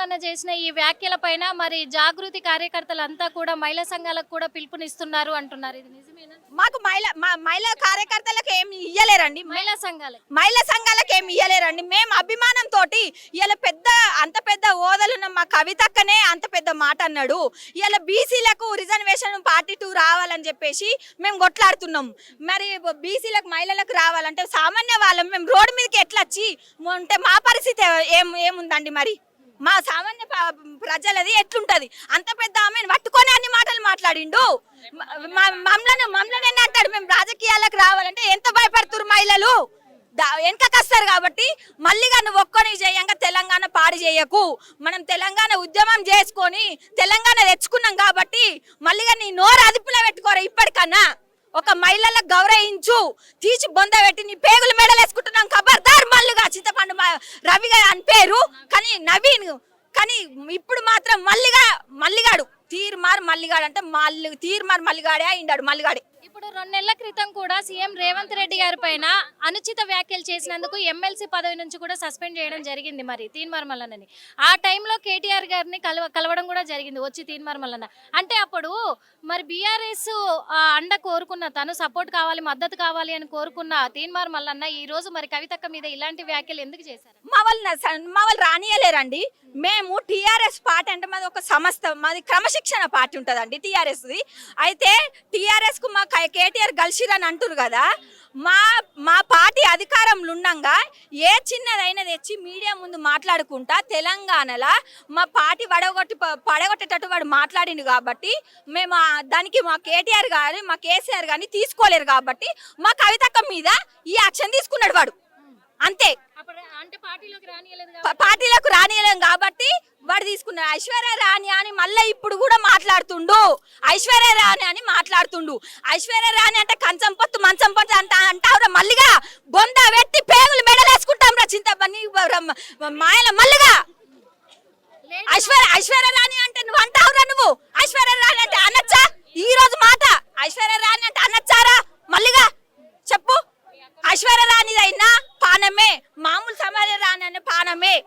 మల్లన్న చేసిన ఈ వ్యాఖ్యల పైన మరి జాగృతి కార్యకర్తలంతా కూడా మహిళా సంఘాలకు కూడా పిలుపునిస్తున్నారు అంటున్నారు. ఇది నిజమేనా? మాకు మహిళా మహిళా కార్యకర్తలకు ఏమి ఇయ్యలేరండి. మహిళా సంఘాలకు. మహిళా సంఘాలకు ఏమి ఇయ్యలేరండి. మేము అభిమానం తోటి ఇలా పెద్ద అంత పెద్ద హోదాలున్న మా కవితక్కనే అంత పెద్ద మాట అన్నాడు. ఇలా బీసీలకు రిజర్వేషన్ పార్టీ టూ రావాలని చెప్పేసి మేము కొట్లాడుతున్నాం. మరి బీసీలకు మహిళలకు రావాలంటే సామాన్య వాళ్ళం మేము రోడ్డు మీదకి ఎట్లా వచ్చి ఉంటే మా పరిస్థితి ఏం ఏముందండి మరి? మా సామాన్య ప్రజలది ఎట్లుంటది? అంత పెద్ద ఆమెను పట్టుకొని అన్ని మాటలు మాట్లాడిండు. మ- మ- మమ్మల్ని మమ్మల్ని ఎన్ని అంటాడు? మేము రాజకీయాలకు రావాలంటే ఎంత భయపడుతురు మహిళలు? వెనకకొస్తారు కాబట్టి మళ్ళీగా నువ్వు ఒక్కని చేయంగా తెలంగాణ పాడు చేయకు. మనం తెలంగాణ ఉద్యమం చేసుకొని తెలంగాణ తెచ్చుకున్నాం కాబట్టి మళ్ళీగా నీ నోరు అదుపులో పెట్టుకోరా ఇప్పటికన్నా. ఒక మహిళలకు గౌరవించు. తీసి బొంద పెట్టి నీ పేగులు మెడలు వేసుకుంటున్నాం ఖబర్దార్ మల్లుగా చింతపండు మా- రవి గారు అని పేరు కానీ నవీన్ కానీ ఇప్పుడు మాత్రం మల్లిగా మల్లిగాడు. తీర్మార్ మల్లిగాడు అంటే మల్లి తీర్మార్ మల్లిగాడే అయిండాడు మల్లిగాడే. ఇప్పుడు రెండు నెలల క్రితం కూడా సీఎం రేవంత్ రెడ్డి గారి పైన అనుచిత వ్యాఖ్యలు చేసినందుకు ఎమ్మెల్సీ పదవి నుంచి కూడా సస్పెండ్ చేయడం జరిగింది మరి తీన్మర్మలన్నని ఆ టైంలో కేటీఆర్ గారిని కలవ కలవడం కూడా జరిగింది వచ్చి తీన్మర్మల్లన్న. అంటే అప్పుడు మరి బీఆర్ఎస్ అండ కోరుకున్న తను సపోర్ట్ కావాలి మద్దతు కావాలి అని కోరుకున్న తీన్మార్ మల్లన్న ఈ రోజు మరి కవితక్క మీద ఇలాంటి వ్యాఖ్యలు ఎందుకు చేశారు? మా వాళ్ళు మా వాళ్ళు రానియలేరండి. మేము టిఆర్ఎస్ పార్టీ అంటే మాది ఒక సంస్థ మాది క్రమశిక్షణ పార్టీ ఉంటుందండి టీఆర్ఎస్ది. అయితే టిఆర్ఎస్కు మా కేటీఆర్ గల్షిరని అంటారు కదా. మా మా పార్టీ అధికారంలో ఉండంగా ఏ చిన్నదైనా తెచ్చి మీడియా ముందు మాట్లాడుకుంటా తెలంగాణలో మా పార్టీ వడగొట్టి పడగొట్టేటట్టు వాడు మాట్లాడిండు కాబట్టి మేము దానికి మా కేటీఆర్ గారు మా కేసీఆర్ గారిని తీసుకోలేరు కాబట్టి మా కవితక్క మీద ఈ యాక్షన్ తీసుకున్నాడు వాడు. అంతే. పార్టీలోకి రానియలేదు ప- పార్టీలకు రానియలేం కాబట్టి వాడు ఐశ్వర్య రాణి అని మళ్ళీ ఇప్పుడు కూడా మాట్లాడుతుండు. ఐశ్వర్య రాణి అని మాట్లాడుతుండు. ఐశ్వర్య రాణి అంటే కంచం పొత్తు మంచం పొత్తు అంట అంటావురా మళ్ళీగా బొంద పెట్టి పేగులు మెడలేసుకుంటాం రా చింతపని మాయల మళ్ళీగా ఐశ్వర్య ఐశ్వర్య రాణి అంటే నువ్వు అంటావురా నువ్వు? ఐశ్వర్య రాణి అంటే అనొచ్చా? ఈ రోజు మాట. ఐశ్వర్య రాణి అంటే అనొచ్చారా? మళ్ళీగా చెప్పు. ఐశ్వర్య రాణిదైనా పానమే. మామూలు సమర్య రాణి అనే పానమే.